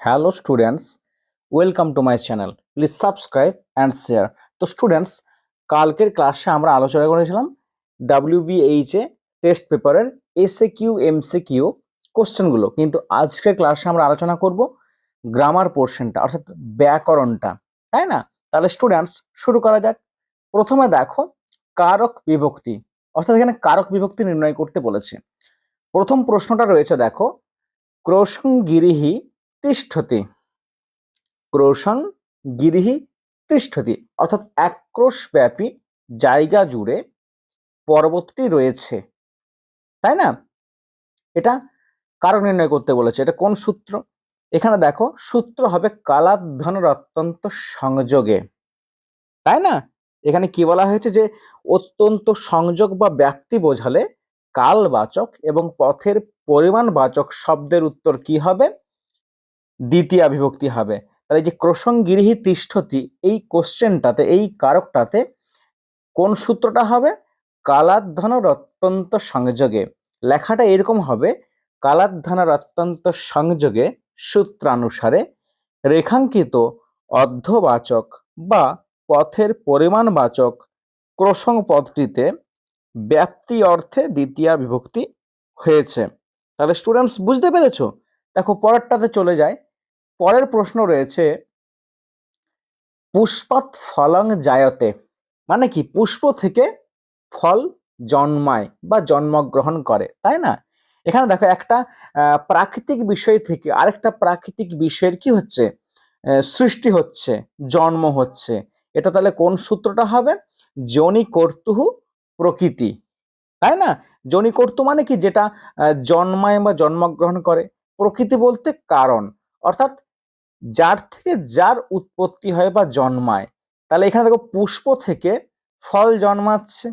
Hello students, welcome to my channel. Please subscribe and share. তো students, কালকের ক্লাসে আমরা আলোচনা করেছিলাম ডাব্লিউবিএইচ টেস্ট পেপারের এসএ কিউ এমসি কিউ কোশ্চেনগুলো কিন্তু আজকের ক্লাসে আমরা আলোচনা করব গ্রামার পোর্শনটা অর্থাৎ ব্যাকরণটা। তাই না? তাহলে স্টুডেন্টস, শুরু করা যাক। প্রথমে দেখো, কারক বিভক্তি। অর্থাৎ এখানে কারক বিভক্তি নির্ণয় করতে বলেছে। প্রথম প্রশ্নটা রয়েছে দেখো ক্রোশং তিষ্ঠতি। ক্রোশং গিরিহি তিষ্ঠতি। অর্থাৎ একক্রোশব্যাপী জায়গা জুড়ে পর্বতটি রয়েছে। তাই না? এটা কারণ নির্ণয় করতে বলেছে? এটা কোন সূত্র? এখানে দেখো, সূত্র হবে কালাধ্বনের অত্যন্ত সংযোগে। তাই না? এখানে কি বলা হয়েছে যে, অত্যন্ত সংযোগ বা ব্যাপ্তি বোঝালে কালবাচক এবং পথের পরিমাণবাচক শব্দের উত্তর কি হবে? দ্বিতীয় বিভক্তি হবে। তাহলে যে ক্রসঙ্গিরিহি তিষ্ঠতি, এই কোশ্চেনটাতে এই কারকটাতে কোন সূত্রটা হবে? কালাধ্বনের অত্যন্ত সংযোগে লেখাটা এরকম হবে কালাধ্বনের অত্যন্ত সংযোগে সূত্রানুসারে রেখাঙ্কিত অর্ধবাচক বা পথের পরিমাণবাচক ক্রসং পদটিতে ব্যাপ্তি অর্থে দ্বিতীয় বিভক্তি হয়েছে। তাহলে স্টুডেন্টস বুঝতে পেরেছ? দেখো পরেরটাতে চলে যায়। পরের প্রশ্ন রয়েছে পুষ্পাত ফলং জায়তে মানে কি? পুষ্প থেকে ফল জন্মায় বা জন্মগ্রহণ করে, তাই না? এখানে দেখো একটা প্রাকৃতিক বিষয় থেকে আরেকটা প্রাকৃতিক বিষয়ের কি হচ্ছে? সৃষ্টি হচ্ছে, জন্ম হচ্ছে। এটা তাহলে কোন সূত্রটা হবে? জনি কর্তুহু প্রকৃতি, তাই না? জনি কর্তু মানে কি? যেটা জন্মায় বা জন্মগ্রহণ করে, প্রকৃতি বলতে কারণ। অর্থাৎ যার থেকে যার উৎপত্তি হয় বা জন্মায়। তাহলে এখানে দেখো পুষ্প থেকে ফল জন্মাচ্ছে,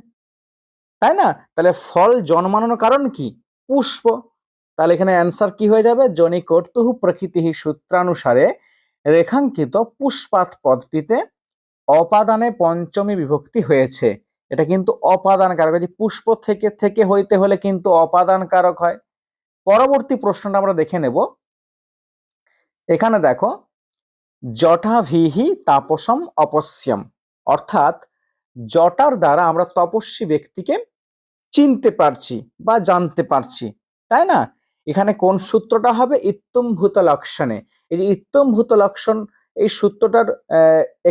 তাই না? তাহলে ফল জন্মানোর কারণ কি? পুষ্প। তাহলে এখানে অ্যান্সার কি হয়ে যাবে? জনি কর্তুহু প্রকৃতি সূত্রানুসারে রেখাঙ্কিত পুষ্পাত পদটিতে অপাদানে পঞ্চমী বিভক্তি হয়েছে। এটা কিন্তু অপাদান কারক যে পুষ্প থেকে থেকে হইতে হলে কিন্তু অপাদান কারক হয়। পরবর্তী প্রশ্নটা আমরা দেখে নেব। এখানে দেখো জটাভিহি তাপসম অপশ্যম অর্থাৎ জটার দ্বারা আমরা তপস্বী ব্যক্তিকে চিনতে পারছি বা জানতে পারছি, তাই না? এখানে কোন সূত্রটা হবে? ইত্যম্ভূত লক্ষণে। এই যে ইত্যম্ভূত লক্ষণ, এই সূত্রটার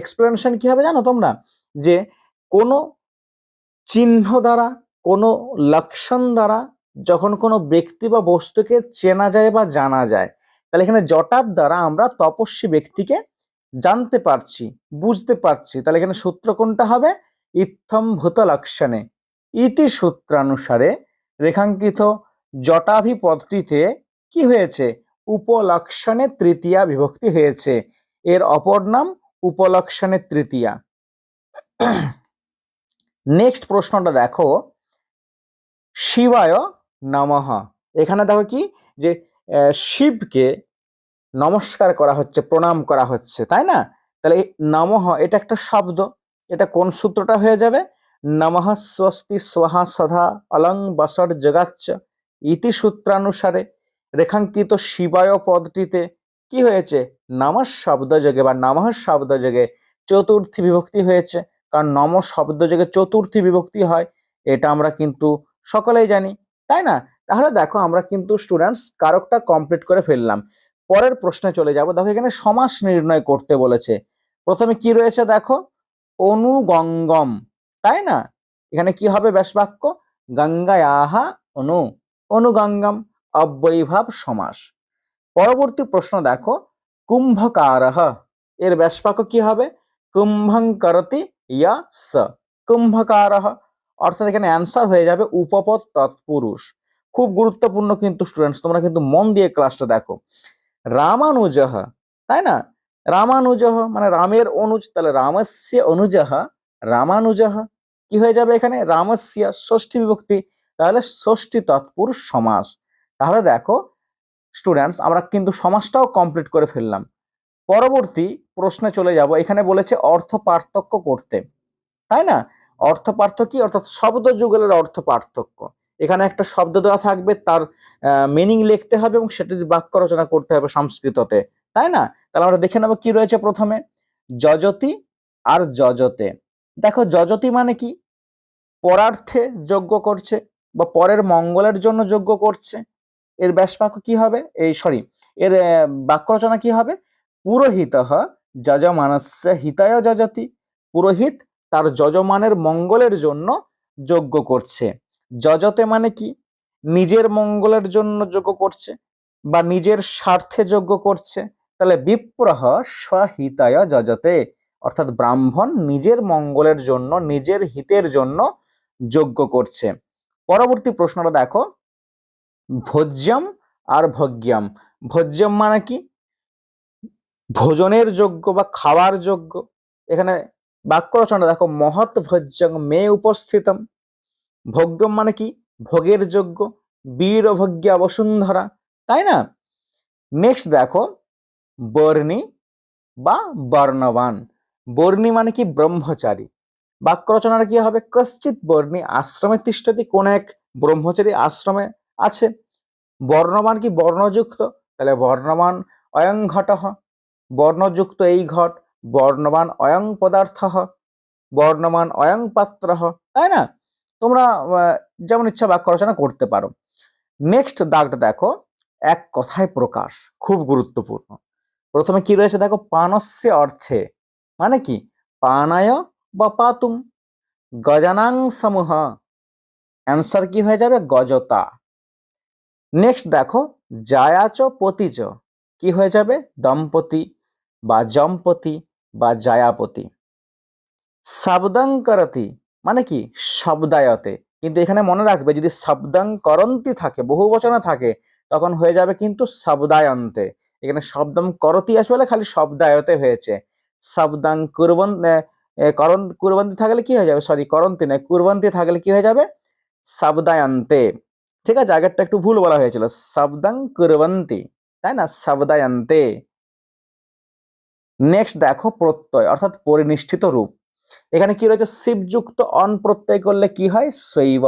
এক্সপ্লেনেশন কি হবে জানো তোমরা? যে কোনো চিহ্ন দ্বারা, কোনো লক্ষণ দ্বারা যখন কোনো ব্যক্তি বা বস্তুকে চেনা যায় বা জানা যায় তাহলে এখানে জটার দ্বারা আমরা তপস্বী ব্যক্তিকে জানতে পারছি, বুঝতে পারছি। তাহলে এখানে সূত্র কোনটা হবে? ইত্থম্ভূত লক্ষণে ইতি সূত্রানুসারে রেখাঙ্কিত জটাভি পদটিতে কি হয়েছে? উপলক্ষণে তৃতীয়া বিভক্তি হয়েছে। এর অপর নাম উপলক্ষণে তৃতীয়া। নেক্সট প্রশ্নটা দেখো। শিবায় নমঃ। এখানে দেখো কি? যে শিবকে নমস্কার করা হচ্ছে, প্রণাম করা হচ্ছে, তাই না? তাহলে এই নমঃ, এটা একটা শব্দ। এটা কোন সূত্রটা হয়ে যাবে? নমঃ স্বস্তি স্বহা সদা অলং বসর জগাচ্চ ইতি সূত্রানুসারে। রেখাঙ্কিত শিবায় পদটিতে কি হয়েছে? নমঃ শব্দ যোগে বা নমঃ শব্দ যোগে চতুর্থী বিভক্তি হয়েছে। কারণ নম শব্দ যোগে চতুর্থী বিভক্তি হয়, এটা আমরা কিন্তু সকলেই জানি, তাই না? তাহলে দেখো আমরা কিন্তু স্টুডেন্টস কারকটা কমপ্লিট করে ফেললাম। পরের প্রশ্নে চলে যাব। দেখো এখানে সমাস নির্ণয় করতে বলেছে। প্রথমে কি রয়েছে দেখো? অনুগঙ্গম, তাই না? এখানে কি হবে ব্যাস বাক্য গঙ্গায়াহা অনু, অনুগঙ্গম, অব্যয়ীভাব সমাস। পরবর্তী প্রশ্ন দেখো, কুম্ভকারহ, এর ব্যাসবাক্য কি হবে? কুম্ভং করতি ইয়া স কুম্ভকারহ, অর্থাৎ এখানে অ্যান্সার হয়ে যাবে উপপদ তৎপুরুষ। খুব গুরুত্বপূর্ণ কিন্তু স্টুডেন্টস তোমরা কিন্তু মন দিয়ে ক্লাসটা দেখো। রামানুজহ, তাই না? রামানুজহ মানে রামের অনুজ, তাহলে রামস্য অনুজহ, রামানুজহ, কি হয়ে যাবে এখানে? রামস্যা, ষষ্ঠী বিভক্তি, তাহলে ষষ্ঠী তৎপুরুষ সমাস। তাহলে দেখো স্টুডেন্টস আমরা কিন্তু সমাজটাও কমপ্লিট করে ফেললাম। পরবর্তী প্রশ্নে চলে যাব, এখানে বলেছে অর্থ পার্থক্য করতে। তাই না? অর্থ পার্থক্য অর্থাৎ শব্দ যুগলের অর্থ পার্থক্য। এখানে একটা শব্দ দেওয়া থাকবে, তার মিনিং লিখতে হবে এবং সেটা বাক্য রচনা করতে হবে সংস্কৃততে। তাই না? তাহলে আমরা দেখে নেব কি রয়েছে প্রথমে। যজতি আর যজতে। দেখো, যজতি মানে কি? পরার্থে যজ্ঞ করছে বা পরের মঙ্গলের জন্য যজ্ঞ করছে। এর ব্যাসবাক্য কি হবে? এই সরি এর বাক্য রচনা কি হবে? পুরোহিত যজমানস্য হিতায় যজতি। পুরোহিত তার যজমানের মঙ্গলের জন্য যজ্ঞ করছে। যজতে মানে কি? নিজের মঙ্গলের জন্য যজ্ঞ করছে বা নিজের স্বার্থে যজ্ঞ করছে। তাহলে বিপ্রহ স্বহিতায় যজতে। অর্থাৎ ব্রাহ্মণ নিজের মঙ্গলের জন্য, নিজের হিতের জন্য যজ্ঞ করছে। পরবর্তী প্রশ্নটা দেখো। ভোজ্যম আর ভোগ্যম। ভোজ্যম মানে কি? ভোজনের যোগ্য বা খাওয়ার যোগ্য। এখানে বাক্য রচনা দেখো। মহৎ ভোজ্যং মে উপস্থিতম। ভোগ্যম মানে কি? ভোগের যোগ্য, বীর ভোগ্যা বসুন্ধরা, তাই না? নেক্সট দেখো, বর্ণী বা বর্ণবান। বর্ণী মানে কি? ব্রহ্মচারী। বাক্য রচনাটা কি হবে? কশ্চিৎ বর্ণী আশ্রমে তিষ্ঠতি কোন এক ব্রহ্মচারী আশ্রমে আছে। বর্ণমান কি? বর্ণযুক্ত। তাহলে বর্ণমান অয়ং ঘট। বর্ণযুক্ত এই ঘট বর্ণমান অয়ং পদার্থ। বর্ণমান অয়ং পাত্র। তাই না? তোমরা যেমন ইচ্ছা বাক্য রচনা করতে পারো। নেক্সট দাগটা দেখো, এক কথায় প্রকাশ, খুব গুরুত্বপূর্ণ। প্রথমে কি রয়েছে দেখো, পানস্য অর্থে মানে কি? পানায় বা পাতুম। গজানাং সমূহ। অ্যান্সার কি হয়ে যাবে? গজতা। নেক্সট দেখো, জায়াচ পতিচ কি হয়ে যাবে? দম্পতি বা জম্পতি বা জায়াপতি। শব্দং করতি। মানে কি? শব্দায়তে। কিন্তু এখানে মনে রাখবে, যদি শব্দং করন্তি থাকে, বহু বচনে থাকে, তখন হয়ে যাবে কিন্তু শব্দায়ন্তে। এখানে শব্দম করতি আসলে খালি শব্দায়তে হয়েছে। শব্দাং কুরবন করন, কুরবন্তি থাকলে কি হয়ে যাবে? সরি, করন্তি নয়, কুরবন্তি থাকলে কি হয়ে যাবে? শব্দায়ন্তে। ঠিক আছে, আগেরটা একটু ভুল বলা হয়েছিল। শব্দং কুরবন্তি, তাই না? শব্দায়ন্তে। নেক্সট দেখো প্রত্যয়, অর্থাৎ পরিনিষ্ঠিত রূপ। এখানে কি রয়েছে? শিবযুক্ত অন প্রত্যয় করলে কি হয়? শৈব।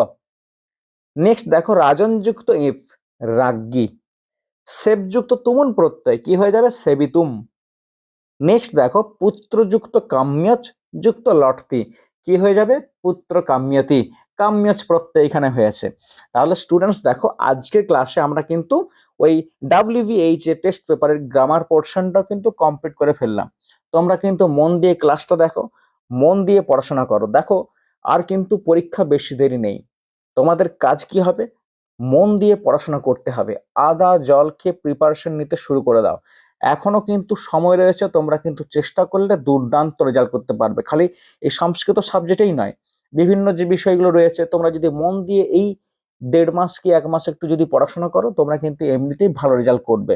নেক্সট দেখো, রাজনযুক্ত ইফ রাজ্ঞী। সেবযুক্ত তুমুন প্রত্যয়, কি হয়ে যাবে? সেবিতুম। নেক্সট দেখো, পুত্রযুক্ত কাম্যচ যুক্ত লটতি, কি হয়ে যাবে? পুত্র কাম্যতি কাম্যচ প্রত্যয় এখানে হয়েছে। তাহলে স্টুডেন্টস দেখো, আজকের ক্লাসে আমরা কিন্তু ওই ডাব্লিউভিএইচ এ টেস্ট পেপারের গ্রামার পোর্শনটাও কিন্তু কমপ্লিট করে ফেললাম। তোমরা কিন্তু মন দিয়ে ক্লাসটা দেখো মন দিয়ে পড়াশোনা করো। দেখো, আর কিন্তু পরীক্ষা বেশি দেরি নেই। তোমাদের কাজ কি হবে? মন দিয়ে পড়াশোনা করতে হবে। আদা, জল খেয়ে প্রিপারেশন নিতে শুরু করে দাও। এখনও কিন্তু সময় রয়েছে, তোমরা কিন্তু চেষ্টা করলে দুর্দান্ত রেজাল্ট করতে পারবে। খালি এই সংস্কৃত সাবজেক্টেই নয়, বিভিন্ন যে বিষয়গুলো রয়েছে, তোমরা যদি মন দিয়ে এই দেড় মাস কি এক মাস একটু যদি পড়াশোনা করো, তোমরা কিন্তু এমনিতেই ভালো রেজাল্ট করবে।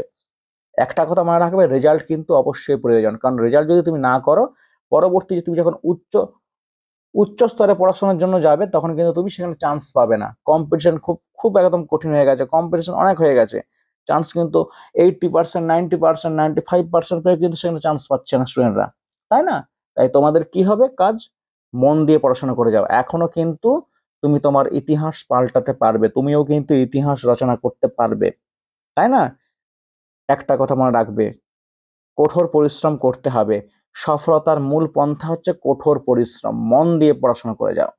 একটা কথা মনে রাখবে রেজাল্ট কিন্তু অবশ্যই প্রয়োজন। কারণ রেজাল্ট যদি তুমি না করো পরবর্তী তুমি যখন উচ্চ উচ্চ স্তরে পড়াশোনার জন্য যাবে, তখন কিন্তু তুমি সেখানে চান্স পাবে না। কম্পিটিশন খুব খুব একদম কঠিন হয়ে গেছে। কম্পিটিশন অনেক হয়ে গেছে। চান্স কিন্তু eighty percent ninety percent ninety five percent পেয়ে কিন্তু সেখানে চান্স পাচ্ছে না স্টুডেন্টরা তাই না? তাই তোমাদের কি হবে কাজ? মন দিয়ে পড়াশোনা করে যাও। এখনও কিন্তু তুমি তোমার ইতিহাস পাল্টাতে পারবে। তুমিও কিন্তু ইতিহাস রচনা করতে পারবে। তাই না? একটা কথা মনে রাখবে। কঠোর পরিশ্রম করতে হবে। সফলতার মূল পন্থা হচ্ছে কঠোর পরিশ্রম মন দিয়ে পড়াশোনা করে যাও।